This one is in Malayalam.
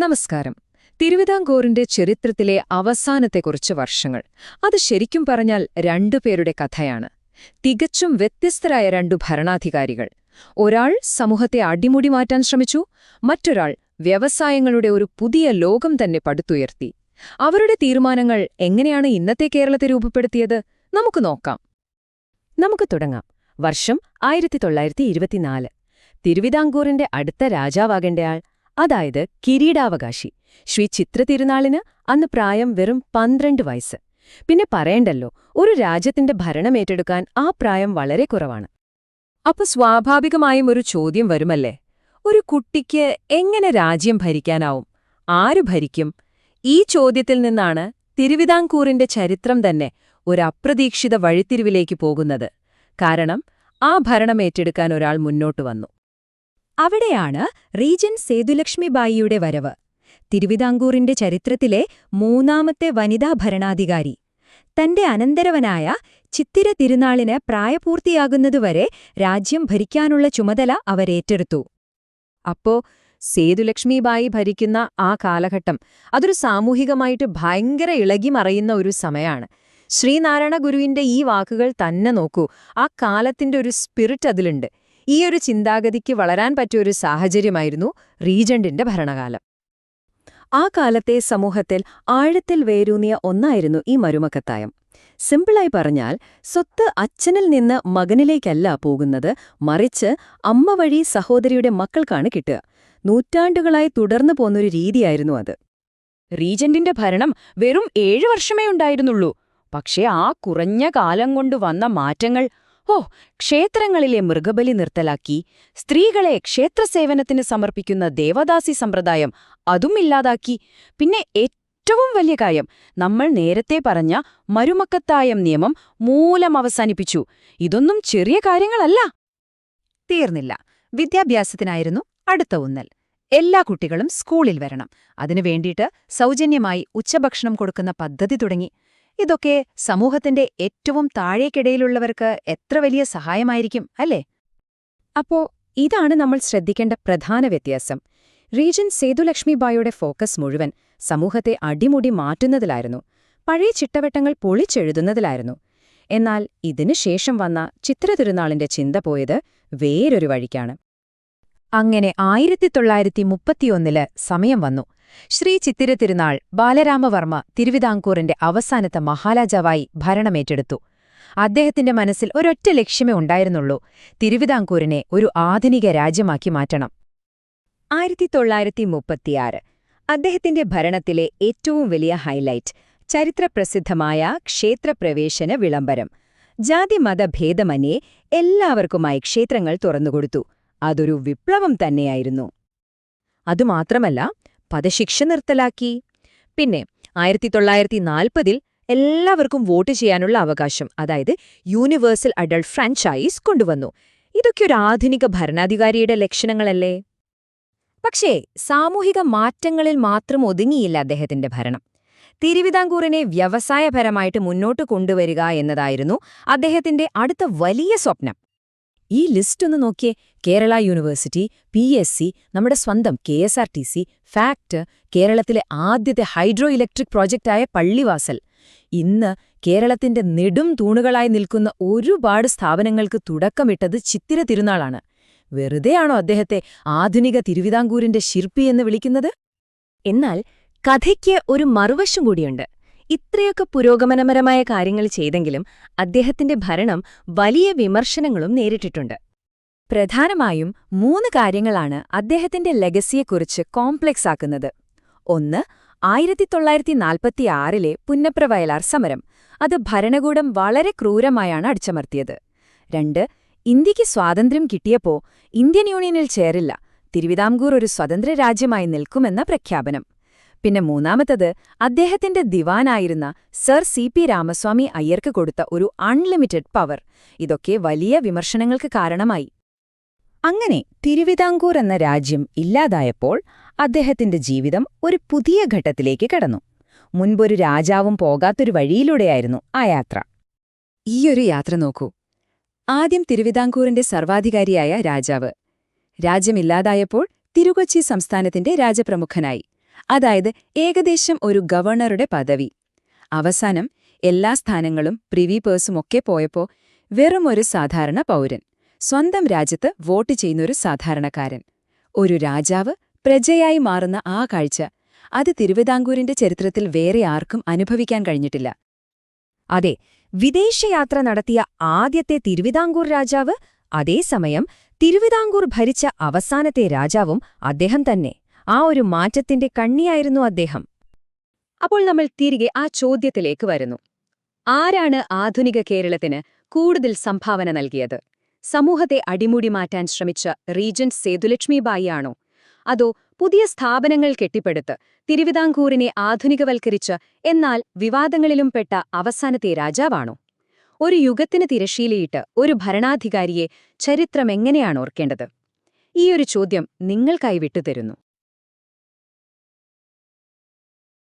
നമസ്കാരം. തിരുവിതാംകൂറിന്റെ ചരിത്രത്തിലെ അവസാനത്തെ കുറച്ച് വർഷങ്ങൾ. അത് ശരിക്കും പറഞ്ഞാൽ രണ്ടുപേരുടെ കഥയാണ്. തികച്ചും വ്യത്യസ്തരായ രണ്ടു ഭരണാധികാരികൾ. ഒരാൾ സമൂഹത്തെ അടിമുടി മാറ്റാൻ ശ്രമിച്ചു മറ്റൊരാൾ വ്യവസായങ്ങളുടെ ഒരു പുതിയ ലോകം തന്നെ പടുത്തുയർത്തി. അവരുടെ തീരുമാനങ്ങൾ എങ്ങനെയാണ് ഇന്നത്തെ കേരളത്തെ രൂപപ്പെടുത്തിയത് നമുക്ക് നോക്കാം. നമുക്ക് തുടങ്ങാം. വർഷം ആയിരത്തി തൊള്ളായിരത്തി ഇരുപത്തിനാല് തിരുവിതാംകൂറിന്റെ അടുത്ത രാജാവാകേണ്ടയാൾ അതായത് കിരീടാവകാശി. ശ്രീ ചിത്ര തിരുനാളിന് അന്ന് പ്രായം വെറും പന്ത്രണ്ട് വയസ്സ്. പിന്നെ പറയണ്ടല്ലോ ഒരു രാജ്യത്തിന്റെ ഭരണമേറ്റെടുക്കാൻ ആ പ്രായം വളരെ കുറവാണ്. അപ്പൊ സ്വാഭാവികമായും ഒരു ചോദ്യം വരുമല്ലേ? ഒരു കുട്ടിക്ക് എങ്ങനെ രാജ്യം ഭരിക്കാനാവും? ആരു ഭരിക്കും? ഈ ചോദ്യത്തിൽ നിന്നാണ് തിരുവിതാംകൂറിന്റെ ചരിത്രം തന്നെ ഒരു അപ്രതീക്ഷിത വഴിത്തിരിവിലേക്ക് പോകുന്നത്. കാരണം ആ ഭരണമേറ്റെടുക്കാൻ ഒരാൾ മുന്നോട്ടു വന്നു. അവിടെയാണ് റീജൻ സേതുലക്ഷ്മിബായിയുടെ വരവ്. തിരുവിതാംകൂറിന്റെ ചരിത്രത്തിലെ മൂന്നാമത്തെ വനിതാ ഭരണാധികാരി. തന്റെ അനന്തരവനായ ചിത്തിര തിരുനാളിന് പ്രായപൂർത്തിയാകുന്നതുവരെ രാജ്യം ഭരിക്കാനുള്ള ചുമതല അവരേറ്റെടുത്തു അപ്പോ സേതുലക്ഷ്മിബായി ഭരിക്കുന്ന ആ കാലഘട്ടം അതൊരു സാമൂഹികമായിട്ട് ഭയങ്കര ഇളകി മറയുന്ന ഒരു സമയമാണ് ശ്രീനാരായണ ഗുരുവിന്റെ ഈ വാക്കുകൾ തന്നെ നോക്കൂ. ആ കാലത്തിന്റെ ഒരു സ്പിരിറ്റ് അതിലുണ്ട്. ഈ ഒരു ചിന്താഗതിക്ക് വളരാൻ പറ്റിയ പറ്റിയൊരു സാഹചര്യമായിരുന്നു റീജന്റിന്റെ ഭരണകാലം. ആ കാലത്തെ സമൂഹത്തിൽ ആഴത്തിൽ വേരൂന്നിയ ഒന്നായിരുന്നു ഈ മരുമക്കത്തായം സിമ്പിളായി പറഞ്ഞാൽ സ്വത്ത് അച്ഛനിൽ നിന്ന് മകനിലേക്കല്ല പോകുന്നത് മറിച്ച് അമ്മ വഴി സഹോദരിയുടെ മക്കൾക്കാണ് കിട്ടുക. നൂറ്റാണ്ടുകളായി തുടർന്നു പോന്നൊരു രീതിയായിരുന്നു അത്. റീജന്റിന്റെ ഭരണം വെറും ഏഴു വർഷമേ ഉണ്ടായിരുന്നുള്ളൂ. പക്ഷേ ആ കുറഞ്ഞ കാലം കൊണ്ട് വന്ന മാറ്റങ്ങൾ ഓ ക്ഷേത്രങ്ങളിലെ മൃഗബലി നിർത്തലാക്കി. സ്ത്രീകളെ ക്ഷേത്രസേവനത്തിന് സമർപ്പിക്കുന്ന ദേവദാസി സമ്പ്രദായം അതും ഇല്ലാതാക്കി. പിന്നെ ഏറ്റവും വലിയ കാര്യം നമ്മൾ നേരത്തെ പറഞ്ഞ മരുമക്കത്തായം നിയമം മൂലം അവസാനിപ്പിച്ചു. ഇതൊന്നും ചെറിയ കാര്യങ്ങളല്ല. തീർന്നില്ല. വിദ്യാഭ്യാസത്തിനായിരുന്നു അടുത്ത ഊന്നൽ. എല്ലാ കുട്ടികളും സ്കൂളിൽ വരണം. അതിനു വേണ്ടിയിട്ട് സൗജന്യമായി ഉച്ചഭക്ഷണം കൊടുക്കുന്ന പദ്ധതി തുടങ്ങി. ഇതൊക്കെ സമൂഹത്തിന്റെ ഏറ്റവും താഴേക്കിടയിലുള്ളവർക്ക് എത്ര വലിയ സഹായമായിരിക്കും അല്ലേ? അപ്പോ ഇതാണ് നമ്മൾ ശ്രദ്ധിക്കേണ്ട പ്രധാന വ്യത്യാസം. റീജൻ സേതുലക്ഷ്മിബായിയുടെ ഫോക്കസ് മുഴുവൻ സമൂഹത്തെ അടിമുടി മാറ്റുന്നതിലായിരുന്നു. പഴയ ചിട്ടവട്ടങ്ങൾ പൊളിച്ചെഴുതുന്നതിലായിരുന്നു. എന്നാൽ ഇതിനുശേഷം വന്ന ചിത്രതിരുനാളിന്റെ ചിന്ത പോയത് വേറൊരു വഴിക്കാണ്. അങ്ങനെ ആയിരത്തി തൊള്ളായിരത്തി മുപ്പത്തിയൊന്നിൽ സമയം വന്നു. ശ്രീ ചിത്തിര തിരുനാൾ ബാലരാമവർമ്മ തിരുവിതാംകൂറിന്റെ അവസാനത്തെ മഹാരാജാവായി ഭരണമേറ്റെടുത്തു. അദ്ദേഹത്തിന്റെ മനസ്സിൽ ഒരൊറ്റ ലക്ഷ്യമേ ഉണ്ടായിരുന്നുള്ളൂ തിരുവിതാംകൂറിനെ ഒരു ആധുനിക രാജ്യമാക്കി മാറ്റണം. ആയിരത്തി തൊള്ളായിരത്തി മുപ്പത്തിയാറ് അദ്ദേഹത്തിന്റെ ഭരണത്തിലെ ഏറ്റവും വലിയ ഹൈലൈറ്റ് ചരിത്രപ്രസിദ്ധമായ ക്ഷേത്രപ്രവേശന വിളംബരം. ജാതിമതഭേദമന്യേ എല്ലാവർക്കുമായി ക്ഷേത്രങ്ങൾ തുറന്നുകൊടുത്തു. അതൊരു വിപ്ലവം തന്നെയായിരുന്നു. അതുമാത്രമല്ല പദശിക്ഷ നിർത്തലാക്കി. പിന്നെ ആയിരത്തി തൊള്ളായിരത്തി നാൽപ്പതിൽ എല്ലാവർക്കും വോട്ട് ചെയ്യാനുള്ള അവകാശം അതായത് യൂണിവേഴ്സൽ അഡൾട്ട് ഫ്രാഞ്ചൈസ് കൊണ്ടുവന്നു. ഇതൊക്കെ ഒരു ആധുനിക ഭരണാധികാരിയുടെ ലക്ഷണങ്ങളല്ലേ? പക്ഷേ സാമൂഹിക മാറ്റങ്ങളിൽ മാത്രം ഒതുങ്ങിയില്ല അദ്ദേഹത്തിന്റെ ഭരണം. തിരുവിതാംകൂറിനെ വ്യവസായപരമായിട്ട് മുന്നോട്ട് കൊണ്ടുവരിക എന്നതായിരുന്നു അദ്ദേഹത്തിന്റെ അടുത്ത വലിയ സ്വപ്നം. ഈ ലിസ്റ്റ് ഒന്ന് നോക്കിയേ. Kerala university P S C നമ്മുടെ സ്വന്തം K S R T C FACT കേരളത്തിലെ ആദ്യത്തെ ഹൈഡ്രോ ഇലക്ട്രിക് പ്രോജക്റ്റായ പള്ളിവാസൽ. ഇന്ന് കേരളത്തിന്റെ നെടും തൂണുകളായി നിൽക്കുന്ന ഒരുപാട് സ്ഥാപനങ്ങൾക്ക് തുടക്കമിട്ടത് ചിത്തിര തിരുനാളാണ്. വെറുതെയാണോ അദ്ദേഹത്തെ ആധുനിക തിരുവിതാംകൂറിന്റെ ശില്പി എന്ന് വിളിക്കുന്നത്? എന്നാൽ കഥയ്ക്ക് ഒരു മറുവശം കൂടിയുണ്ട്. ഇത്രയൊക്കെ പുരോഗമനപരമായ കാര്യങ്ങൾ ചെയ്തെങ്കിലും അദ്ദേഹത്തിന്റെ ഭരണം വലിയ വിമർശനങ്ങളും നേരിട്ടിട്ടുണ്ട്. പ്രധാനമായും മൂന്ന് കാര്യങ്ങളാണ് അദ്ദേഹത്തിന്റെ ലെഗസിയെക്കുറിച്ച് കോംപ്ലക്സ് ആക്കുന്നത്. ഒന്ന് ആയിരത്തി തൊള്ളായിരത്തി നാൽപ്പത്തിയാറിലെ പുന്നപ്രവയലാർ സമരം. അത് ഭരണകൂടം വളരെ ക്രൂരമായാണ് അടിച്ചമർത്തിയത്. രണ്ട് ഇന്ത്യയ്ക്ക് സ്വാതന്ത്ര്യം കിട്ടിയപ്പോ ഇന്ത്യൻ യൂണിയനിൽ ചേരില്ല. തിരുവിതാംകൂർ ഒരു സ്വതന്ത്ര രാജ്യമായി നിൽക്കുമെന്ന പ്രഖ്യാപനം. പിന്നെ മൂന്നാമത്തത് അദ്ദേഹത്തിന്റെ ദിവാനായിരുന്ന സർ സി പി രാമസ്വാമി അയ്യർക്ക് കൊടുത്ത ഒരു അൺലിമിറ്റഡ് പവർ. ഇതൊക്കെ വലിയ വിമർശനങ്ങൾക്ക് കാരണമായി. അങ്ങനെ തിരുവിതാംകൂർ എന്ന രാജ്യം ഇല്ലാതായപ്പോൾ അദ്ദേഹത്തിന്റെ ജീവിതം ഒരു പുതിയ ഘട്ടത്തിലേക്ക് കടന്നു. മുൻപൊരു രാജാവും പോകാത്തൊരു വഴിയിലൂടെയായിരുന്നു ആ യാത്ര. ഈയൊരു യാത്ര നോക്കൂ. ആദ്യം തിരുവിതാംകൂറിന്റെ സർവാധികാരിയായ രാജാവ്. രാജ്യമില്ലാതായപ്പോൾ തിരുകൊച്ചി സംസ്ഥാനത്തിന്റെ രാജപ്രമുഖനായി. അതായത് ഏകദേശം ഒരു ഗവർണറുടെ പദവി. അവസാനം എല്ലാ സ്ഥാനങ്ങളും പ്രിവി പേഴ്സുമൊക്കെ പോയപ്പോ വെറും ഒരു സാധാരണ പൗരൻ സ്വന്തം രാജ്യത്ത് വോട്ട് ചെയ്യുന്നൊരു സാധാരണക്കാരൻ. ഒരു രാജാവ് പ്രജയായി മാറുന്ന ആ കാഴ്ച അത് തിരുവിതാംകൂരിന്റെ ചരിത്രത്തിൽ വേറെ ആർക്കും അനുഭവിക്കാൻ കഴിഞ്ഞിട്ടില്ല. അതെ വിദേശയാത്ര നടത്തിയ ആദ്യത്തെ തിരുവിതാംകൂർ രാജാവ് അതേസമയം തിരുവിതാംകൂർ ഭരിച്ച അവസാനത്തെ രാജാവും അദ്ദേഹം തന്നെ. ആ ഒരു മാറ്റത്തിന്റെ കണ്ണിയായിരുന്നു അദ്ദേഹം. അപ്പോൾ നമ്മൾ തിരികെ ആ ചോദ്യത്തിലേക്ക് വരുന്നു. ആരാണ് ആധുനിക കേരളത്തിന് കൂടുതൽ സംഭാവന നൽകിയത്? സമൂഹത്തെ അടിമുടി മാറ്റാൻ ശ്രമിച്ച റീജന്റ് സേതുലക്ഷ്മിബായിയാണോ അതോ പുതിയ സ്ഥാപനങ്ങൾ കെട്ടിപ്പടുത്ത് തിരുവിതാംകൂറിനെ ആധുനികവൽക്കരിച്ച് എന്നാൽ വിവാദങ്ങളിലും പെട്ട അവസാനത്തെ രാജാവാണോ? ഒരു യുഗത്തിന് തിരശീലയിട്ട് ഒരു ഭരണാധികാരിയെ ചരിത്രമെങ്ങനെയാണ് ഓർക്കേണ്ടത്? ഈയൊരു ചോദ്യം നിങ്ങൾക്കായി വിട്ടുതരുന്നു.